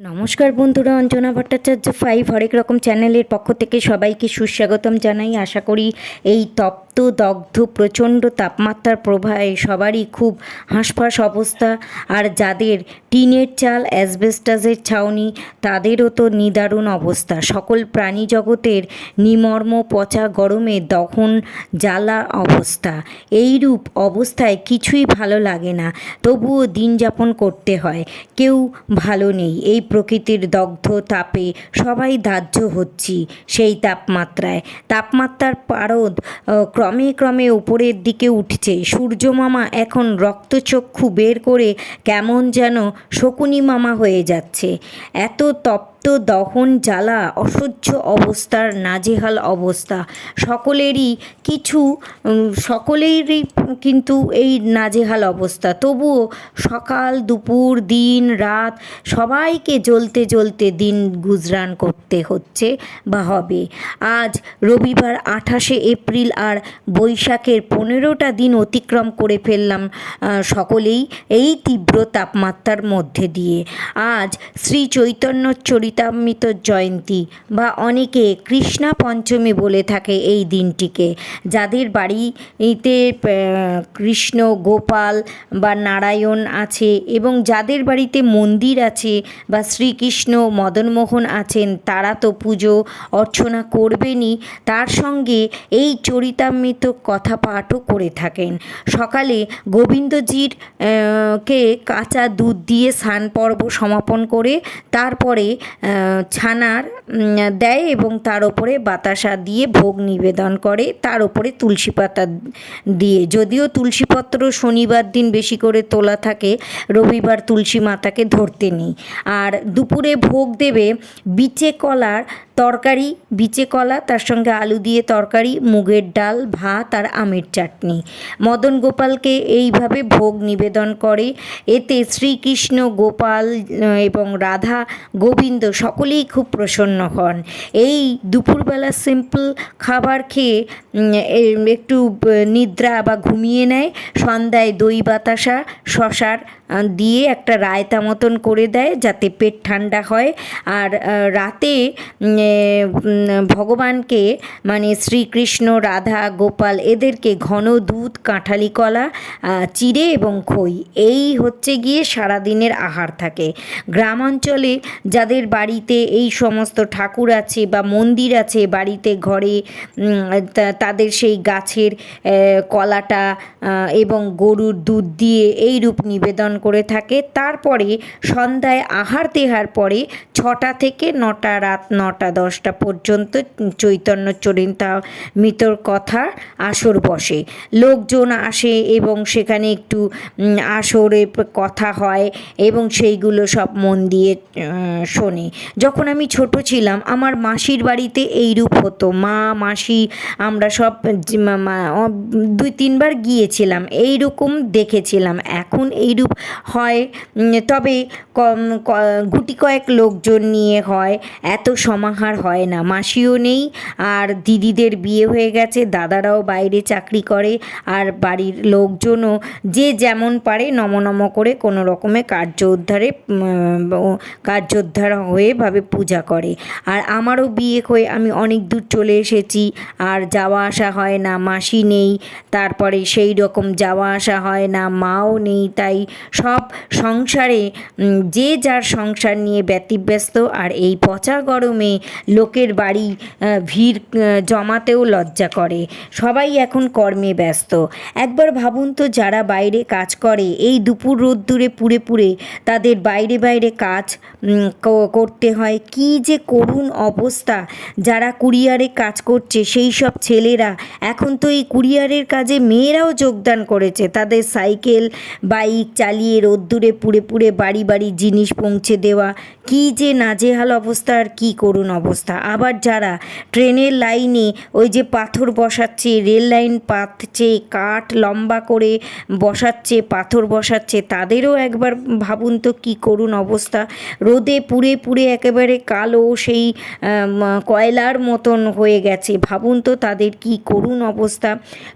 নমস্কার বন্ধুরা, অঞ্জনা ভট্টাচার্য ফাইভ হরেক রকম চ্যানেলের পক্ষ থেকে সবাইকে সুস্বাগতম জানাই। আশা করি এই তপ্ত, দগ্ধ, প্রচণ্ড তাপমাত্রার প্রভাবে সবারই খুব হাঁসফাঁস অবস্থা। আর যাদের টিনের চাল, অ্যাসবেস্টাসের ছাউনি, তাদেরও তো নিদারুণ অবস্থা। সকল প্রাণী জগতের নিমর্ম, পচা, গরমে দহন, জ্বালা অবস্থা। এইরূপ অবস্থায় কিছুই ভালো লাগে না, তবুও দিন যাপন করতে হয়। কেউ ভালো নেই। এই প্রকৃতির দগ্ধ তাপে সবাই দাহ্য হচ্ছি সেই তাপমাত্রায়। তাপমাত্রার পারদ ক্রমে ক্রমে উপরের দিকে উঠছে। সূর্যমামা এখন রক্তচক্ষু বের করে কেমন যেন শকুনি মামা হয়ে যাচ্ছে। এত তপ্ত দহন জ্বালা, অসহ্য অবস্থার নাজেহাল অবস্থা। সকলেরই কিছু সকলেরই কিন্তু এই নাজেহাল অবস্থা। তবুও সকাল, দুপুর, দিন, রাত সবাইকে জ্বলতে জ্বলতে দিন গুজরান করতে হচ্ছে বা হবে। আজ রবিবার আঠাশে এপ্রিল আর বৈশাখের পনেরোটা দিন অতিক্রম করে ফেললাম সকলেই এই তীব্র তাপমাত্রার মধ্যে দিয়ে। আজ শ্রী চৈতন্য চরিতামৃত জয়ন্তী বা অনেকে কৃষ্ণা পঞ্চমী বলে থাকে এই দিনটিকে। যাদের বাড়িতে কৃষ্ণ, গোপাল বা নারায়ণ আছে এবং যাদের বাড়িতে মন্দির আছে বা শ্রীকৃষ্ণ মদনমোহন আছেন, তারা তো পুজো অর্চনা করবেনই। তার সঙ্গে এই চরিতামৃত কথা পাঠও করে থাকেন। সকালে গোবিন্দজির কে কাঁচা দুধ দিয়ে স্নান পর্ব সমাপন করে, তারপরে ছানার দেয় এবং তার ওপরে বাতাসা দিয়ে ভোগ নিবেদন করে, তার ওপরে তুলসী পাতা দিয়ে। যদিও তুলসীপত্র শনিবার দিন বেশি করে তোলা থাকে, রবিবার তুলসী মাতাকে ধরতে নেই। আর দুপুরে ভোগ দেবে বিচে কলার তরকারি, বিচে কলা, তার সঙ্গে আলু দিয়ে তরকারি, মুগের ডাল, ভাত আর আমের চাটনি। মদন গোপালকে এইভাবে ভোগ নিবেদন করে। এতে শ্রীকৃষ্ণ গোপাল এবং রাধা গোবিন্দ সকলেই খুব প্রসন্ন হন। এই দুপুরবেলা সিম্পল খাবার খেয়ে একটু নিদ্রা বা ঘুমিয়ে নেয়। সন্ধ্যায় দই বাতাসা, শশার দিয়ে একটা রায়তা মতন করে দেয় যাতে পেট ঠান্ডা হয়। আর রাতে ভগবানকে মানে শ্রীকৃষ্ণ, রাধা, গোপাল এদেরকে ঘন দুধ, কাঁঠালি কলা চিড়ে এবং খই, এই হচ্ছে গিয়ে সারাদিনের আহার থাকে। গ্রামাঞ্চলে যাদের বাড়িতে এই সমস্ত ঠাকুর আছে বা মন্দির আছে, বাড়িতে ঘরে তাদের সেই গাছের কলাটা এবং গরুর দুধ দিয়ে এই রূপ নিবেদন করে থাকে। তারপরে সন্ধ্যায় আহার দেহার পরে ছটা থেকে নটা, রাত নটা, দশটা পর্যন্ত চৈতন্য চরিতা মিতর কথা আসর বসে। লোকজন আসে এবং সেখানে একটু আসরে কথা হয় এবং সেইগুলো সব মন দিয়ে শোনে। যখন আমি ছোট ছিলাম, আমার মাসির বাড়িতে এই রূপ হতো। মা, মাসি, আমরা সব দুই, তিনবার গিয়েছিলাম। এই রকম দেখেছিলাম। এখন এইরূপ হয়। তবে গুটি কয়েক লোকজন নিয়ে হয়। এত সমাহার হয় না। মাসিও নেই আর দিদিদের বিয়ে হয়ে গেছে। দাদারাও বাইরে চাকরি করে আর বাড়ির লোকজনও যে যেমন পারে নম নম করে কোনো রকমে কার্য উদ্ধারে উম, ও- কার্য উদ্ধার হয়ে ভাবে পূজা করে। আর আমারও বিয়ে হয়ে আমি অনেক দূর চলে এসেছি আর যাওয়া আসা হয় না। মাসি নেই তারপরে সেই রকম যাওয়া আসা হয় না। মাও নেই তাই সব সংসারে যে যার সংসার নিয়ে ব্যতিব্যস্ত আর এই পচা গরমে লোকের বাড়ি ভিড় জমাতেও লজ্জা করে। সবাই এখন কর্মে ব্যস্ত। একবার ভাবুন তো যারা বাইরে কাজ করে, এই দুপুর রোদ্দুরে পুড়ে পুড়ে তাদের বাইরে বাইরে কাজ করতে হয়। কি যে করুণ অবস্থা যারা কুরিয়ারে কাজ করছে, সেই সব ছেলেরা। এখন তো এই কুরিয়ারের কাজে মেয়েরাও যোগদান করেছে। তাদের সাইকেল, বাইক চালিয়ে রোদ্দুরে পুড়ে পুড়ে বাড়ি বাড়ি জিনিস পৌঁছে দেওয়া। কি যে নাজেহাল অবস্থা আর কী করুণ অবস্থা। আবার যারা ট্রেনের লাইনে ওই যে পাথর বসাচ্ছে, রেল লাইন পাতছে, কাঠ লম্বা করে বসাচ্ছে, পাথর বসাচ্ছে, তাদেরও একবার ভাবুন তো কী করুণ অবস্থা। রোদে পুড়ে পুড়ে একেবারে কালো সেই কয়লার মতন হয়ে গেছে। ভাবুন তো তাদের কি করুণ অবস্থা।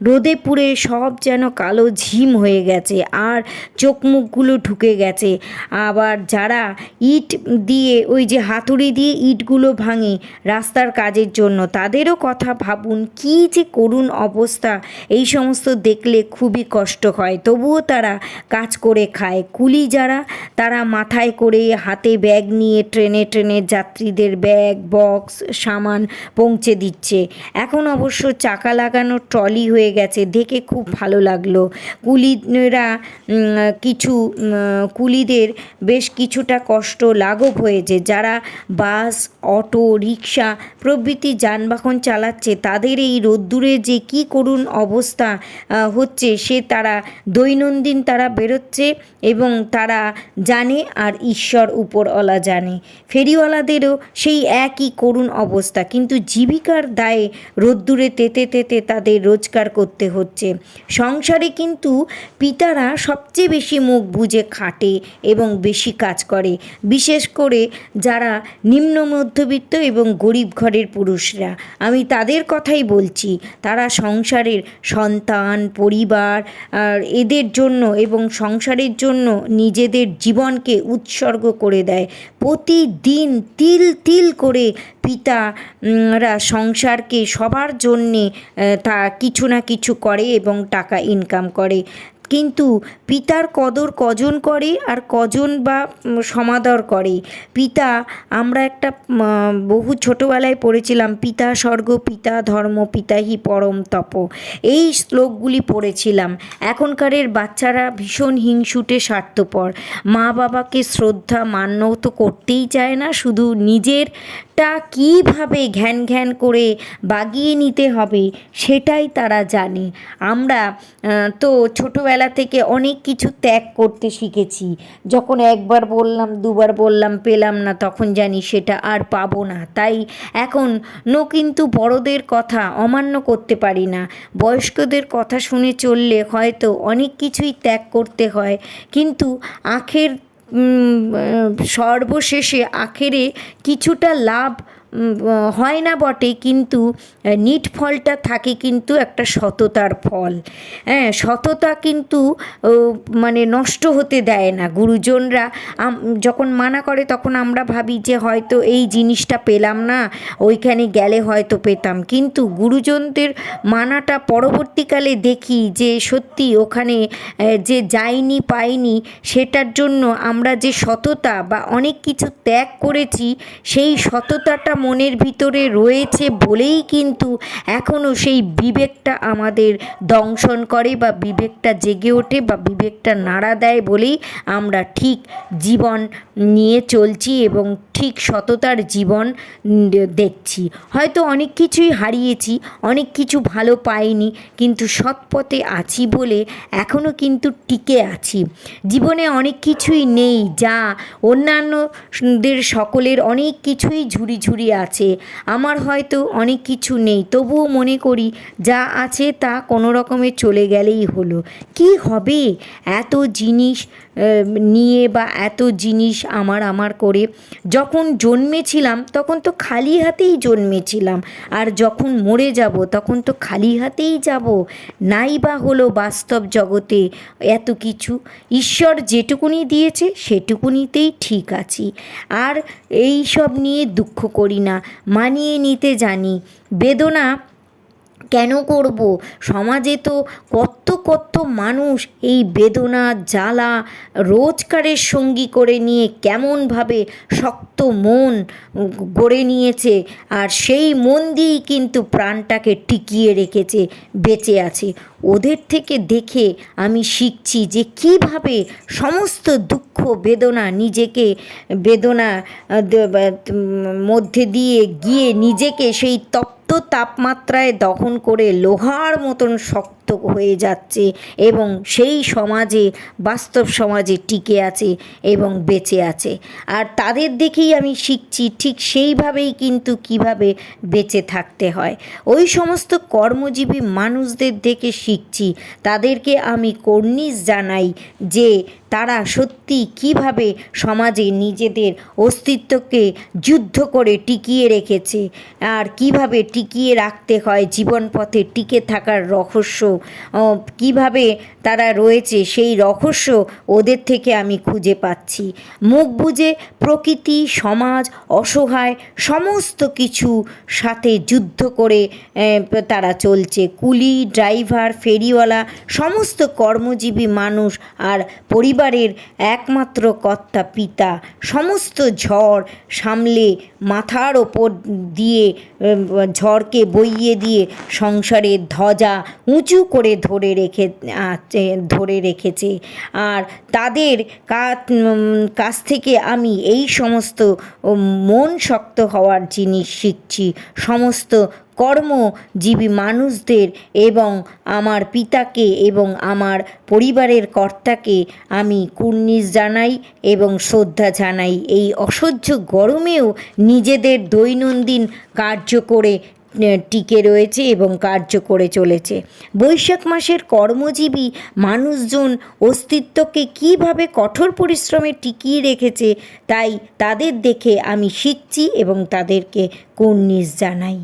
রোদে পুড়ে সব যেন কালো ঝিম হয়ে গেছে। আর চোখ মুখ মুখগুলো ঢুকে গেছে। আবার যারা ইট দিয়ে ওই যে হাতুড়ি দিয়ে ইটগুলো ভাঙে রাস্তার কাজের জন্য তাদেরও কথা ভাবুন কী যে করুণ অবস্থা। এই সমস্ত দেখলে খুবই কষ্ট হয়। তবুও তারা কাজ করে খায়। কুলি যারা তারা মাথায় করে হাতে ব্যাগ নিয়ে ট্রেনে ট্রেনে যাত্রীদের ব্যাগ বক্স সামান পৌঁছে দিচ্ছে। এখন অবশ্য চাকা লাগানো ট্রলি হয়ে গেছে। দেখে খুব ভালো লাগল। কুলিরা উম, কিছু কুলিদের বেশ কিছুটা কষ্ট লাঘব হয়েছে। যারা বাস, অটো রিক্সা প্রভৃতি যানবাহন চালাচ্ছে, তাদের এই রোদ্দুরে যে কী করুণ অবস্থা হচ্ছে, সে তারা দৈনন্দিন তারা বেরোচ্ছে এবং তারা জানে আর ঈশ্বর উপরওয়ালা জানে। ফেরিওয়ালাদেরও সেই একই করুণ অবস্থা, কিন্তু জীবিকার দায়ে রোদ্দুরে তেতে তেতে তাদের রোজগার করতে হচ্ছে। সংসারে কিন্তু পিতারা সবচেয়ে বেশি মুখ বুজে খাটে এবং বেশি কাজ করে। বিশেষ করে যারা নিম্ন মধ্যবিত্ত এবং গরিব ঘরের পুরুষরা। আমি তাদের কথাই বলছি, তারা সংসারের সন্তান, পরিবার, আর এদের জন্য এবং সংসারের জন্য নিজেদের জীবনকে উৎসর্গ করে দেয়। প্রতিদিন তিল তিল করে পিতারা সংসারকে সবার জন্যে তা কিছু না কিছু করে এবং টাকা ইনকাম করে। কিন্তু পিতার কদর কজন করে আর কজন বা সমাদর করে? পিতা, আমরা একটা বহু ছোটোবেলায় পড়েছিলাম, পিতা স্বর্গ, পিতা ধর্ম পিতাহি পরম তপ। এই শ্লোকগুলি পড়েছিলাম। এখনকারের বাচ্চারা ভীষণ হিংসুটে স্বার্থপর। মা বাবাকে শ্রদ্ধা মান্য তো করতেই চায় না, শুধু নিজেরটা কীভাবে ঘ্যান ঘ্যান করে বাগিয়ে নিতে হবে সেটাই তারা জানে। আমরা তো ছোটোবেলা থেকে অনেক কিছু ত্যাগ করতে শিখেছি। যখন একবার বললাম, দুবার বললাম, পেলাম না, তখন জানি সেটা আর পাবো না। তাই এখন নো কিন্তু বড়দের কথা অমান্য করতে পারি না। বয়স্কদের কথা শুনে চললে হয়তো অনেক কিছুই ত্যাগ করতে হয়। কিন্তু আখের সর্বশেষে আখেরে কিছুটা লাভ হয় না বটে, কিন্তু নিট ফলটা থাকে কিন্তু একটা সততার ফল। হ্যাঁ সততা কিন্তু মানে নষ্ট হতে দেয় না। গুরুজনরা যখন মানা করে, তখন আমরা ভাবি যে হয়তো এই জিনিসটা পেলাম না, ওইখানে গেলে হয়তো পেতাম। কিন্তু গুরুজনদের মানাটা পরবর্তীকালে দেখি যে সত্যি ওখানে যে যাইনি, পাইনি, সেটার জন্য আমরা যে সততা বা অনেক কিছু ত্যাগ করেছি, সেই সততাটা মনের ভিতরে রয়েছে বলেই কিন্তু এখনও সেই বিবেকটা আমাদের দংশন করে বা বিবেকটা জেগে ওঠে বা বিবেকটা নাড়া দেয় বলেই আমরা ঠিক জীবন নিয়ে চলছি এবং ঠিক সততার জীবন দেখছি। হয়তো অনেক কিছুই হারিয়েছি, অনেক কিছু ভালো পাইনি, কিন্তু সৎ পথে আছি বলে এখনও কিন্তু টিকে আছি। জীবনে অনেক কিছুই নেই যা অন্যান্যদের সকলের অনেক কিছুই ঝুড়ি ঝুড়ি আছে। আমার হয়তো অনেক কিছু নেই, তবুও মনে করি যা আছে তা কোনো রকমে চলে গেলেই হলো। কি হবে? এত জিনিস নিয়ে বা এত জিনিস আমার আমার করে যখন জন্মেছিলাম, তখন তো খালি হাতেই জন্মেছিলাম। আর যখন মরে যাব, তখন তো খালি হাতেই যাব। নাই বা হলো বাস্তব জগতে এত কিছু। ঈশ্বর যেটুকুনি দিয়েছে, সেটুকুনিতেই ঠিক আছি। আর এই সব নিয়ে দুঃখ করি না, মানিয়ে নিতে জানি। বেদনা কেন করব? সমাজে তো কত কত মানুষ এই বেদনা, জ্বালা রোজকারের সঙ্গী করে নিয়ে কেমনভাবে শক্ত মন গড়ে নিয়েছে আর সেই মন দিয়েই কিন্তু প্রাণটাকে টিকিয়ে রেখেছে, বেঁচে আছে। ওদের থেকে দেখে আমি শিখছি যে কীভাবে সমস্ত দুঃখ, বেদনা নিজেকে, বেদনা মধ্যে দিয়ে গিয়ে নিজেকে সেই তপ্ত তাপমাত্রায় দহন করে লোহার মতন শক্ত হয়ে যাচ্ছে এবং সেই সমাজে, বাস্তব সমাজে টিকে আছে এবং বেঁচে আছে। আর তাদের দেখেই আমি শিখছি ঠিক সেইভাবেই কিন্তু কীভাবে বেঁচে থাকতে হয়। ওই সমস্ত কর্মজীবী মানুষদের দেখে শিখছি। তাদেরকে আমি কর্নিশ জানাই যে তারা সত্যি কীভাবে সমাজে নিজেদের অস্তিত্বকে যুদ্ধ করে টিকিয়ে রেখেছে? আর কীভাবে টিকিয়ে রাখতে হয় জীবন পথে টিকে থাকার রহস্য? কীভাবে তারা রয়েছে সেই রহস্য ওদের থেকে আমি খুঁজে পাচ্ছি। মুখ বুঝে প্রকৃতি, সমাজ, অসহায় সমস্ত কিছু সাথে যুদ্ধ করে তারা চলছে। কুলি, ড্রাইভার, ফেরিওয়ালা, সমস্ত কর্মজীবী মানুষ আর পরিবারের একমাত্র কর্তা পিতা। সমস্ত ঝড় সামলে মাথার ওপর দিয়ে ঝড়কে বইয়ে দিয়ে সংসারের ধ্বজা উঁচু করে ধরে রেখে ধরে রেখেছে। আর তাদের কাছ থেকে আমি এই সমস্ত মন শক্ত হওয়ার জিনিস শিখছি। সমস্ত কর্মজীবী মানুষদের এবং আমার পিতাকে এবং আমার পরিবারের কর্তাকে আমি কুর্নিশ জানাই এবং শ্রদ্ধা জানাই। এই অসহ্য গরমেও নিজেদের দৈনন্দিন কার্য করে টিকে রয়েছে এবং কার্য করে চলেছে। বৈশাখ মাসের কর্মজীবী মানুষজন অস্তিত্বকে কীভাবে কঠোর পরিশ্রমে টিকিয়ে রেখেছে, তাই তাদের দেখে আমি শিখছি এবং তাদেরকে কুর্নিশ জানাই।